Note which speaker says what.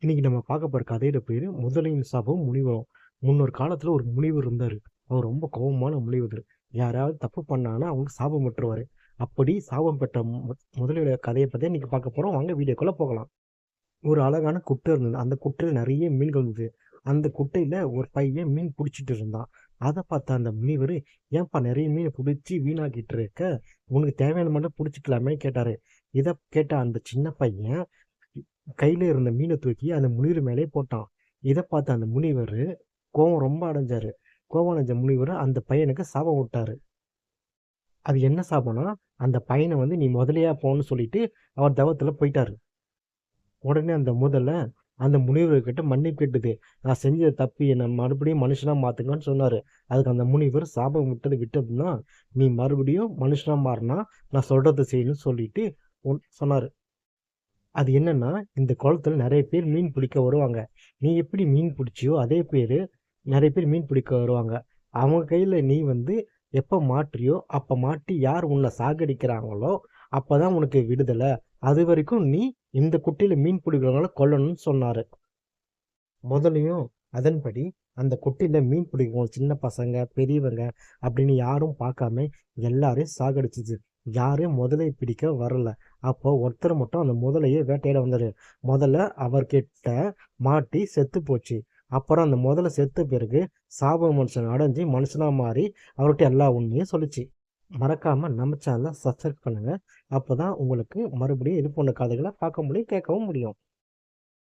Speaker 1: இன்னைக்கு நம்ம பார்க்க போகிற கதையோட பேர் முதலையின் சாபம் முனிவரும். முன்னொரு காலத்துல ஒரு முனிவர் இருந்தார் அவர் ரொம்ப கோவமான முனிவர். யாராவது தப்பு பண்ணாங்கன்னா அவங்க சாபம் பெற்றுவார் அப்படி சாபம் பெற்ற மு முதலையோட கதையை பற்றி இன்னைக்கு பார்க்க போறோம். வாங்க வீடியோக்குள்ளே போகலாம். ஒரு அழகான குட்டை இருந்தது. அந்த குட்டையில் நிறைய மீன்கள் இருந்தது. அந்த குட்டையில ஒரு பையன் மீன் பிடிச்சிட்டு இருந்தான். அதை பார்த்த அந்த முனிவர் "ஏன்பா நிறைய மீன் பிடிச்சி வீணாக்கிட்டு இருக்க? உனக்கு தேவையான மட்டும் பிடிச்சிக்கலாமே கேட்டாரு. இதை கேட்ட அந்த சின்ன பையன் கையில் இருந்த மீனை தூக்கி அந்த முனிவர் மேலே போட்டான். இதை பார்த்த அந்த முனிவர் கோவம் ரொம்ப அடைஞ்சார் கோவம் அடைஞ்ச முனிவர் அந்த பையனுக்கு சாபம் விட்டாரு. அது என்ன சாபம்னா, அந்த பையனை வந்து நீ முதலையா போன்னு சொல்லிட்டு அவர் தவத்தில் போயிட்டாரு. உடனே அந்த முதல்ல அந்த முனிவர்கிட்ட மன்னிப்பு கேட்டது. "நான் செஞ்ச தப்பு என்னை மறுபடியும் மனுஷனாக மாற்றுங்கன்னு சொன்னார் அதுக்கு அந்த முனிவர் சாபம் விட்டது விட்டதுன்னா, "நீ மறுபடியும் மனுஷனாக மாறினா நான் சொல்கிறத செய்யணும்னு" சொல்லிட்டு சொன்னார் அது என்னன்னா, இந்த குளத்தில் நிறைய பேர் மீன் பிடிக்க வருவாங்க. நீ எப்படி மீன் பிடிச்சியோ அதே பேர் நிறைய பேர் மீன் பிடிக்க வருவாங்க. அவங்க கையில் நீ வந்து எப்போ மாற்றியோ அப்போ மாட்டி யார் உன்ன சாகடிக்கிறாங்களோ, அப்போ தான் உனக்கு விடுதலை. அது வரைக்கும் நீ இந்த குட்டியில் மீன் பிடிக்கிறவங்கள கொல்லணும்னு சொன்னார் முதலையும் அதன்படி அந்த குட்டியில் மீன் பிடிக்கிறவங்க சின்ன பசங்க, பெரியவங்க அப்படின்னு யாரும் பார்க்காம எல்லாரையும் சாகடிச்சிது யாரும் முதலையை பிடிக்க வரல. அப்போ ஒருத்தர் மட்டும் அந்த முதலையே வேட்டையாட வந்தாரு. முதல்ல அவர்கிட்ட மாட்டி செத்து போச்சு. அப்புறம் அந்த முதல்ல செத்த பிறகு சாப மனுஷன் அடைஞ்சு மனுஷனாக மாறி அவர்கிட்ட எல்லா உண்மையும் சொல்லுச்சு. மறக்காம நம்ம சேனலை சப்ஸ்கிரைப் பண்ணுங்க. அப்பதான் உங்களுக்கு மறுபடியும் இது போன்ற கதைகளை பார்க்க முடியும், கேட்கவும் முடியும்.